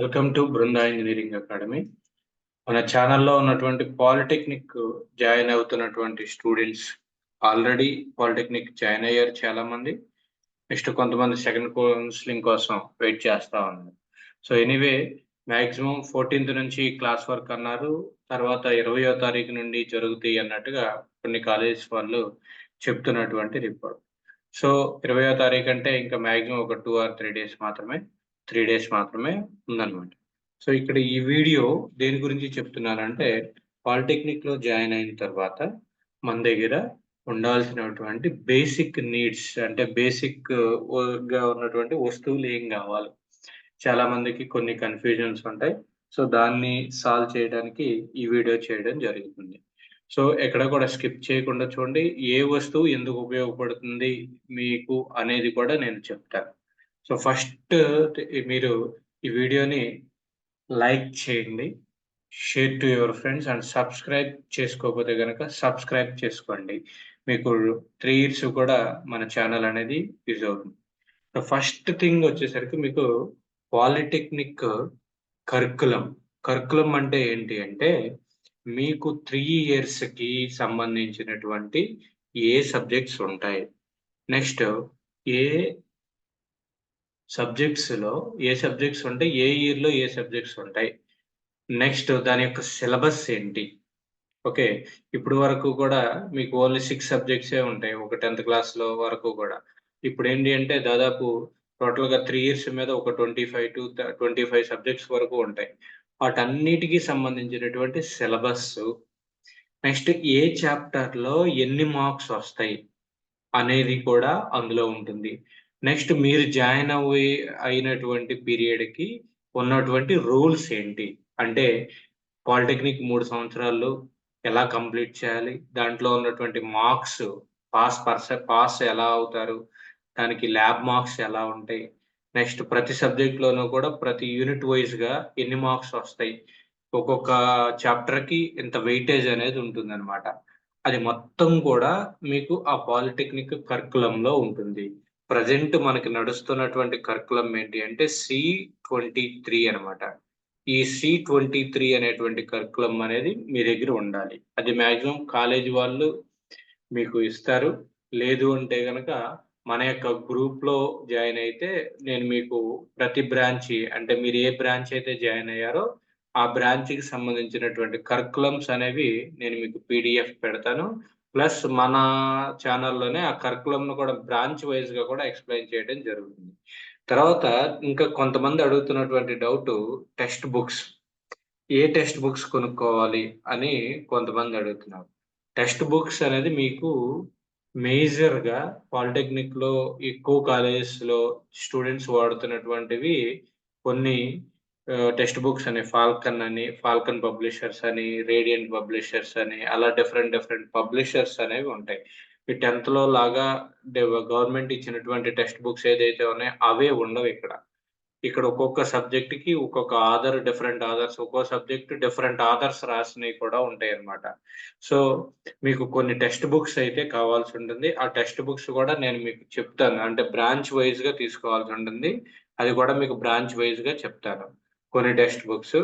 Welcome to Brinda engineering academy మన ఛానల్లో ఉన్నటువంటి పాలిటెక్నిక్ జాయిన్ అవుతున్నటువంటి స్టూడెంట్స్ ఆల్రెడీ పాలిటెక్నిక్ జాయిన్ అయ్యారు చాలా మంది నెక్స్ట్ కొంతమంది సెకండ్ కౌన్సిలింగ్ కోసం వెయిట్ చేస్తా ఉన్నారు. సో ఎనీవే మాక్సిమం ఫోర్టీన్త్ నుంచి క్లాస్ వర్క్ అన్నారు. తర్వాత ఇరవయో తారీఖు నుండి జరుగుతాయి అన్నట్టుగా కొన్ని కాలేజెస్ వాళ్ళు చెప్తున్నటువంటి రిపోర్ట్ సో ఇరవయో తారీఖు అంటే ఇంకా మాక్సిమం ఒక టూ ఆర్ త్రీ డేస్ మాత్రమే. త్రీ డేస్ మాత్రమే ఉందన్నమాట. సో ఇక్కడ ఈ వీడియో దేని గురించి చెప్తున్నానంటే పాలిటెక్నిక్లో జాయిన్ అయిన తర్వాత మన దగ్గర ఉండాల్సినటువంటి బేసిక్ నీడ్స్ అంటే బేసిక్గా ఉన్నటువంటి వస్తువులు ఏం కావాలి? చాలా మందికి కొన్ని కన్ఫ్యూజన్స్ ఉంటాయి. సో దాన్ని సాల్వ్ చేయడానికి ఈ వీడియో చేయడం జరుగుతుంది. సో ఎక్కడ కూడా స్కిప్ చేయకుండా చూడండి. ఏ వస్తువు ఎందుకు ఉపయోగపడుతుంది మీకు అనేది కూడా నేను చెప్తాను. సో ఫస్ట్ మీరు ఈ వీడియోని లైక్ చేయండి share to your friends and subscribe చేసుకోకపోతే కనుక సబ్స్క్రైబ్ చేసుకోండి. మీకు త్రీ ఇయర్స్ కూడా మన ఛానల్ అనేది యూజ్ అవుతుంది. ఫస్ట్ థింగ్ వచ్చేసరికి మీకు పాలిటెక్నిక్ కర్కులం. కర్కులం అంటే ఏంటి అంటే మీకు త్రీ ఇయర్స్కి సంబంధించినటువంటి ఏ సబ్జెక్ట్స్ ఉంటాయి? నెక్స్ట్ ఏ సబ్జెక్ట్స్లో ఏ సబ్జెక్ట్స్ ఉంటాయి ఏ ఇయర్లో ఏ సబ్జెక్ట్స్ ఉంటాయి. నెక్స్ట్ దాని యొక్క సిలబస్ ఏంటి? ఓకే ఇప్పుడు వరకు కూడా మీకు ఓన్లీ సిక్స్ సబ్జెక్ట్సే ఉంటాయి ఒక టెన్త్ క్లాస్లో వరకు కూడా. ఇప్పుడు ఏంటి అంటే దాదాపు టోటల్గా త్రీ ఇయర్స్ మీద ఒక twenty five to twenty five subjects వరకు ఉంటాయి. వాటన్నిటికీ సంబంధించినటువంటి సిలబస్ నెక్స్ట్ ఏ చాప్టర్లో ఎన్ని మార్క్స్ వస్తాయి అనేది కూడా అందులో ఉంటుంది. నెక్స్ట్ మీరు జాయిన్ అవి అయినటువంటి పీరియడ్కి ఉన్నటువంటి రూల్స్ ఏంటి? అంటే పాలిటెక్నిక్ మూడు సంవత్సరాలు ఎలా కంప్లీట్ చేయాలి? దాంట్లో ఉన్నటువంటి మార్క్స్ పాస్ పర్స పాస్ ఎలా అవుతారు? దానికి ల్యాబ్ మార్క్స్ ఎలా ఉంటాయి? నెక్స్ట్ ప్రతి సబ్జెక్ట్లోనూ కూడా ప్రతి యూనిట్ వైజ్గా ఎన్ని మార్క్స్ వస్తాయి? ఒక్కొక్క చాప్టర్కి ఇంత వెయిటేజ్ అనేది ఉంటుంది అనమాట అది మొత్తం కూడా మీకు ఆ పాలిటెక్నిక్ కర్కులంలో ఉంటుంది. ప్రజెంట్ మనకి నడుస్తున్నటువంటి కర్కులం ఏంటి అంటే సి ట్వంటీ త్రీ అనమాట ఈ సి ట్వంటీ త్రీ అనేటువంటి కర్కులం అనేది మీ దగ్గర ఉండాలి. అది మాక్సిమం కాలేజ్ వాళ్ళు మీకు ఇస్తారు. లేదు అంటే కనుక మన యొక్క గ్రూప్లో జాయిన్ అయితే నేను మీకు ప్రతి బ్రాంచ్ అంటే మీరు ఏ బ్రాంచ్ అయితే జాయిన్ అయ్యారో ఆ బ్రాంచ్కి సంబంధించినటువంటి కర్కులమ్స్ అనేవి నేను మీకు పీడిఎఫ్ పెడతాను. ప్లస్ మన ఛానల్లోనే ఆ కరికులం ను కూడా బ్రాంచ్ వైజ్గా కూడా ఎక్స్ప్లెయిన్ చేయడం జరుగుతుంది. తర్వాత ఇంకా కొంతమంది అడుగుతున్నటువంటి డౌట్ టెక్స్ట్ బుక్స్. ఏ టెక్స్ట్ బుక్స్ కొనుక్కోవాలి అని కొంతమంది అడుగుతున్నారు. టెక్స్ట్ బుక్స్ అనేది మీకు మేజర్గా పాలిటెక్నిక్లో ఎక్కువ కాలేజెస్లో స్టూడెంట్స్ వాడుతున్నటువంటివి కొన్ని టెక్స్ట్ బుక్స్ అని ఫాల్కన్ అని ఫాల్కన్ పబ్లిషర్స్ అని రేడియంట్ పబ్లిషర్స్ అని అలా డిఫరెంట్ డిఫరెంట్ పబ్లిషర్స్ అనేవి ఉంటాయి. ఈ టెన్త్లో లాగా గవర్నమెంట్ ఇచ్చినటువంటి టెక్స్ట్ బుక్స్ ఏదైతే ఉన్నాయో అవే ఉండవు ఇక్కడ. ఇక్కడ ఒక్కొక్క సబ్జెక్ట్కి ఒక్కొక్క ఆధార్ డిఫరెంట్ ఆధార్స్ ఒక్కో సబ్జెక్ట్ డిఫరెంట్ ఆధార్స్ రాసినవి కూడా ఉంటాయి అన్నమాట. సో మీకు కొన్ని టెక్స్ట్ బుక్స్ అయితే కావాల్సి ఉంటుంది. ఆ టెక్స్ట్ బుక్స్ కూడా నేను మీకు చెప్తాను. అంటే బ్రాంచ్ వైజ్గా తీసుకోవాల్సి ఉంటుంది. అది కూడా మీకు బ్రాంచ్ వైజ్గా చెప్తాను. కొన్ని టెక్స్ట్ బుక్స్.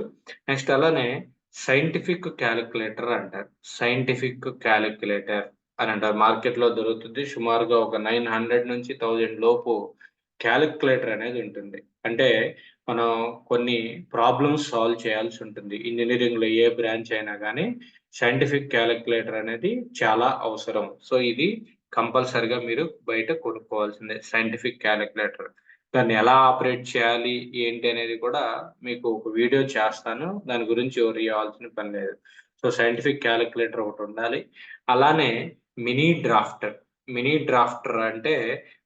నెక్స్ట్ అలానే సైంటిఫిక్ క్యాలిక్యులేటర్ అంటారు. సైంటిఫిక్ క్యాలిక్యులేటర్ అని అంటారు. మార్కెట్లో దొరుకుతుంది. సుమారుగా ఒక నైన్ హండ్రెడ్ నుంచి థౌజండ్ లోపు క్యాలిక్యులేటర్ అనేది ఉంటుంది. అంటే మనం కొన్ని ప్రాబ్లమ్స్ సాల్వ్ చేయాల్సి ఉంటుంది. ఇంజనీరింగ్లో ఏ బ్రాంచ్ అయినా కానీ సైంటిఫిక్ క్యాలిక్యులేటర్ అనేది చాలా అవసరం. సో ఇది కంపల్సరిగా మీరు బయట కొనుక్కోవాల్సిందే. Scientific calculator. దాన్ని ఎలా ఆపరేట్ చేయాలి ఏంటి అనేది కూడా మీకు ఒక వీడియో చేస్తాను. దాని గురించి ఎవరు ఇవ్వాల్సిన పని లేదు. సో సైంటిఫిక్ క్యాలిక్యులేటర్ ఒకటి ఉండాలి. అలానే మినీ డ్రాఫ్టర్. మినీ డ్రాఫ్టర్ అంటే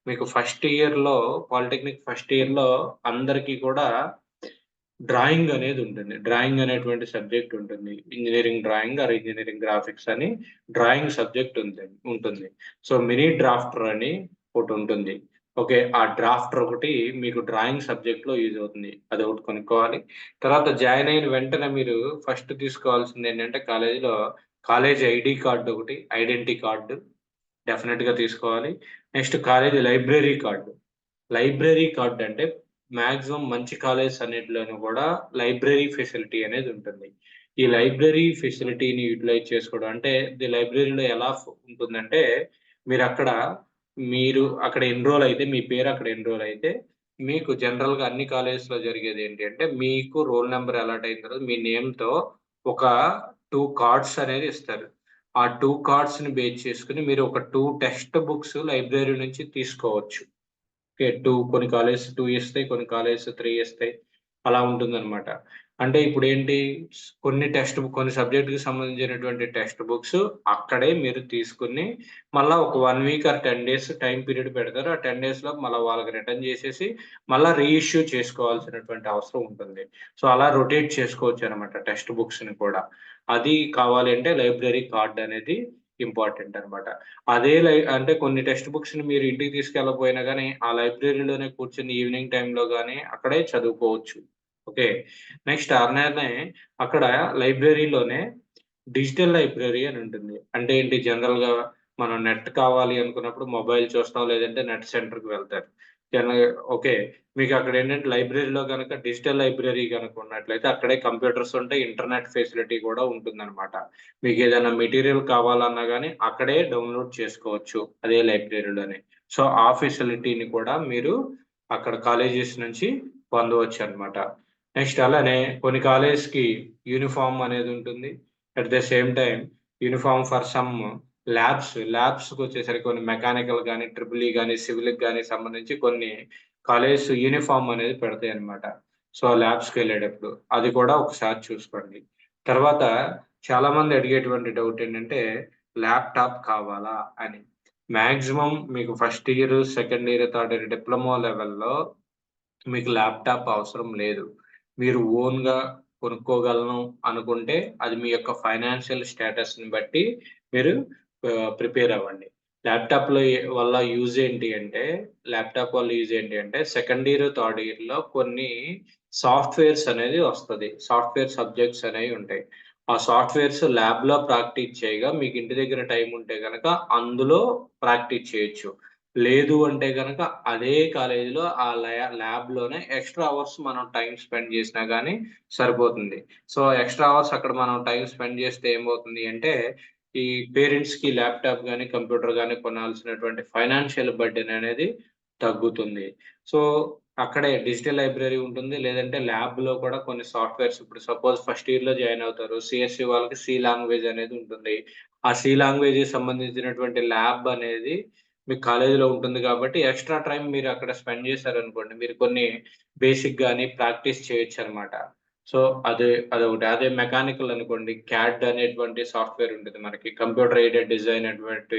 మీకు ఫస్ట్ ఇయర్లో పాలిటెక్నిక్ ఫస్ట్ ఇయర్లో అందరికీ కూడా డ్రాయింగ్ అనేది ఉంటుంది. డ్రాయింగ్ అనేటువంటి సబ్జెక్ట్ ఉంటుంది. Engineering drawing or engineering graphics అని డ్రాయింగ్ సబ్జెక్ట్ ఉంటుంది ఉంటుంది. సో మినీ డ్రాఫ్టర్ అని ఒకటి ఉంటుంది. ఓకే ఆ డ్రాఫ్టర్ ఒకటి మీకు డ్రాయింగ్ సబ్జెక్ట్లో యూజ్ అవుతుంది. అది ఒకటి కొనుక్కోవాలి. తర్వాత జాయిన్ అయిన వెంటనే మీరు ఫస్ట్ తీసుకోవాల్సింది ఏంటంటే కాలేజీలో కాలేజ్ ఐడి కార్డు ఒకటి ఐడెంటిటీ కార్డు డెఫినెట్గా తీసుకోవాలి. Next college library card. Library card అంటే మాక్సిమం మంచి కాలేజ్ అన్నిటిలోనూ కూడా లైబ్రరీ ఫెసిలిటీ అనేది ఉంటుంది. ఈ లైబ్రరీ ఫెసిలిటీని యూటిలైజ్ చేసుకోవడం అంటే ది లైబ్రరీలో ఎలా ఉంటుందంటే మీరు అక్కడ మీరు అక్కడ ఎన్రోల్ అయితే మీ పేరు అక్కడ ఎన్రోల్ అయితే మీకు జనరల్గా అన్ని కాలేజెస్లో జరిగేది ఏంటి అంటే మీకు రోల్ నెంబర్ అలాట్ అయిన తర్వాత మీ నేమ్తో ఒక టూ కార్డ్స్ అనేది ఇస్తారు. ఆ టూ కార్డ్స్ని బేస్ చేసుకుని మీరు ఒక టూ టెక్స్ట్ బుక్స్ లైబ్రరీ నుంచి తీసుకోవచ్చు. ఓకే టూ కొన్ని కాలేజ్ టూ ఇస్తాయి కొన్ని కాలేజ్ త్రీ ఇస్తాయి. అలా ఉంటుందన్నమాట. అంటే ఇప్పుడు ఏంటి కొన్ని టెక్స్ట్ బుక్ కొన్ని సబ్జెక్ట్కి సంబంధించినటువంటి టెక్స్ట్ బుక్స్ అక్కడే మీరు తీసుకుని మళ్ళీ ఒక one week or ten days time period పెడతారు. ఆ టెన్ డేస్లో మళ్ళీ వాళ్ళకి రిటర్న్ చేసేసి మళ్ళీ రీఇష్యూ చేసుకోవాల్సినటువంటి అవసరం ఉంటుంది. సో అలా రొటేట్ చేసుకోవచ్చు అనమాట టెక్స్ట్ బుక్స్ని కూడా. అది కావాలి అంటే లైబ్రరీ కార్డ్ అనేది ఇంపార్టెంట్ అనమాట. అదే లై అంటే కొన్ని టెక్స్ట్ బుక్స్ని మీరు ఇంటికి తీసుకెళ్ళకపోయినా కానీ ఆ లైబ్రరీలోనే కూర్చొని ఈవినింగ్ టైంలో కానీ అక్కడే చదువుకోవచ్చు. ఓకే నెక్స్ట్ అలానే అక్కడ లైబ్రరీలోనే డిజిటల్ లైబ్రరీ అని ఉంటుంది. అంటే ఏంటి జనరల్గా మనం నెట్ కావాలి అనుకున్నప్పుడు మొబైల్ చూస్తాం లేదంటే నెట్ సెంటర్కి వెళ్తారు ఓకే మీకు అక్కడ ఏంటంటే లైబ్రరీలో కనుక డిజిటల్ లైబ్రరీ కనుక ఉన్నట్లయితే అక్కడే కంప్యూటర్స్ ఉంటాయి ఇంటర్నెట్ ఫెసిలిటీ కూడా ఉంటుందన్నమాట. మీకు ఏదైనా మెటీరియల్ కావాలన్నా కానీ అక్కడే డౌన్లోడ్ చేసుకోవచ్చు అదే లైబ్రరీలోనే. సో ఆ ఫెసిలిటీని కూడా మీరు అక్కడ కాలేజెస్ నుంచి పొందవచ్చు అనమాట నెక్స్ట్ అలానే కొన్ని కాలేజ్కి యూనిఫామ్ అనేది ఉంటుంది. At the same time uniform for some labs ల్యాబ్స్కి వచ్చేసరికి కొన్ని మెకానికల్ కానీ ట్రిపుల్ ఈ కానీ సివిల్ కానీ సంబంధించి కొన్ని కాలేజ్ యూనిఫామ్ అనేది పెడతాయి అనమాట సో ల్యాబ్స్కి వెళ్ళేటప్పుడు అది కూడా ఒకసారి చూసుకోండి. తర్వాత చాలా మంది అడిగేటువంటి డౌట్ ఏంటంటే ల్యాప్టాప్ కావాలా? అని. మాక్సిమం మీకు first year second year third year diploma లెవెల్లో మీకు ల్యాప్టాప్ అవసరం లేదు. మీరు ఓన్గా కొనుక్కోగలను అనుకుంటే అది మీ యొక్క ఫైనాన్షియల్ స్టేటస్ని బట్టి మీరు ప్రిపేర్ అవ్వండి. ల్యాప్టాప్లో వల్ల యూజ్ ఏంటి అంటే ల్యాప్టాప్ వల్ల యూజ్ ఏంటి అంటే సెకండ్ ఇయర్ థర్డ్ ఇయర్లో కొన్ని సాఫ్ట్వేర్స్ అనేది వస్తుంది. సాఫ్ట్వేర్ సబ్జెక్ట్స్ అనేవి ఉంటాయి. ఆ సాఫ్ట్వేర్స్ ల్యాబ్లో ప్రాక్టీస్ చేయగా మీకు ఇంటి దగ్గర టైం ఉంటే కనుక అందులో ప్రాక్టీస్ చేయొచ్చు. లేదు అంటే కనుక అదే కాలేజీలో ఆ ల్యాబ్లోనే ఎక్స్ట్రా అవర్స్ మనం టైం స్పెండ్ చేసినా కానీ సరిపోతుంది. సో ఎక్స్ట్రా అవర్స్ అక్కడ మనం టైం స్పెండ్ చేస్తే ఏమవుతుంది అంటే ఈ పేరెంట్స్కి ల్యాప్టాప్ కానీ కంప్యూటర్ కానీ కొనాల్సినటువంటి ఫైనాన్షియల్ బర్డెన్ అనేది తగ్గుతుంది. సో అక్కడే డిజిటల్ లైబ్రరీ ఉంటుంది. లేదంటే ల్యాబ్లో కూడా కొన్ని సాఫ్ట్వేర్స్ ఇప్పుడు సపోజ్ ఫస్ట్ ఇయర్లో జాయిన్ అవుతారు. సిఎస్సి వాళ్ళకి సి లాంగ్వేజ్ అనేది ఉంటుంది. ఆ సి లాంగ్వేజ్ సంబంధించినటువంటి ల్యాబ్ అనేది మీకు కాలేజీలో ఉంటుంది కాబట్టి ఎక్స్ట్రా టైం మీరు అక్కడ స్పెండ్ చేశారనుకోండి మీరు కొన్ని బేసిక్ కానీ ప్రాక్టీస్ చేయొచ్చు అనమాట సో అదే అదొకటి. అదే మెకానికల్ అనుకోండి క్యాడ్ అనేటువంటి సాఫ్ట్వేర్ ఉంటుంది మనకి. కంప్యూటర్ ఎయిడెడ్ డిజైన్ అటువంటి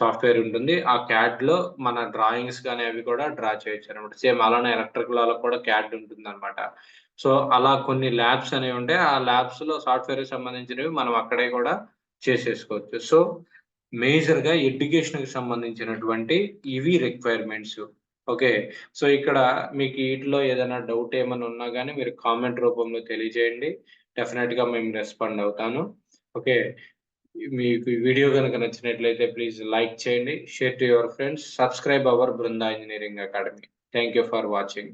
సాఫ్ట్వేర్ ఉంటుంది. ఆ క్యాడ్లో మన డ్రాయింగ్స్ కానీ అవి కూడా డ్రా చేయొచ్చు అనమాట సేమ్ అలానే ఎలక్ట్రికల్ వాళ్ళకి కూడా క్యాడ్ ఉంటుంది అనమాట సో అలా కొన్ని ల్యాబ్స్ అనేవి ఉంటాయి. ఆ ల్యాబ్స్లో సాఫ్ట్వేర్ సంబంధించినవి మనం అక్కడే కూడా చేసేసుకోవచ్చు. సో మేజర్గా ఎడ్యుకేషన్కి సంబంధించినటువంటి ఇవి రిక్వైర్మెంట్స్ ఓకే సో ఇక్కడ మీకు వీటిలో ఏదైనా డౌట్ ఏమైనా ఉన్నా కానీ మీరు కామెంట్ రూపంలో తెలియజేయండి. డెఫినెట్గా మేము రెస్పాండ్ అవుతాను. ఓకే మీకు వీడియో కనుక నచ్చినట్లయితే ప్లీజ్ లైక్ చేయండి. Share to your friends subscribe our Brinda engineering academy thank you for watching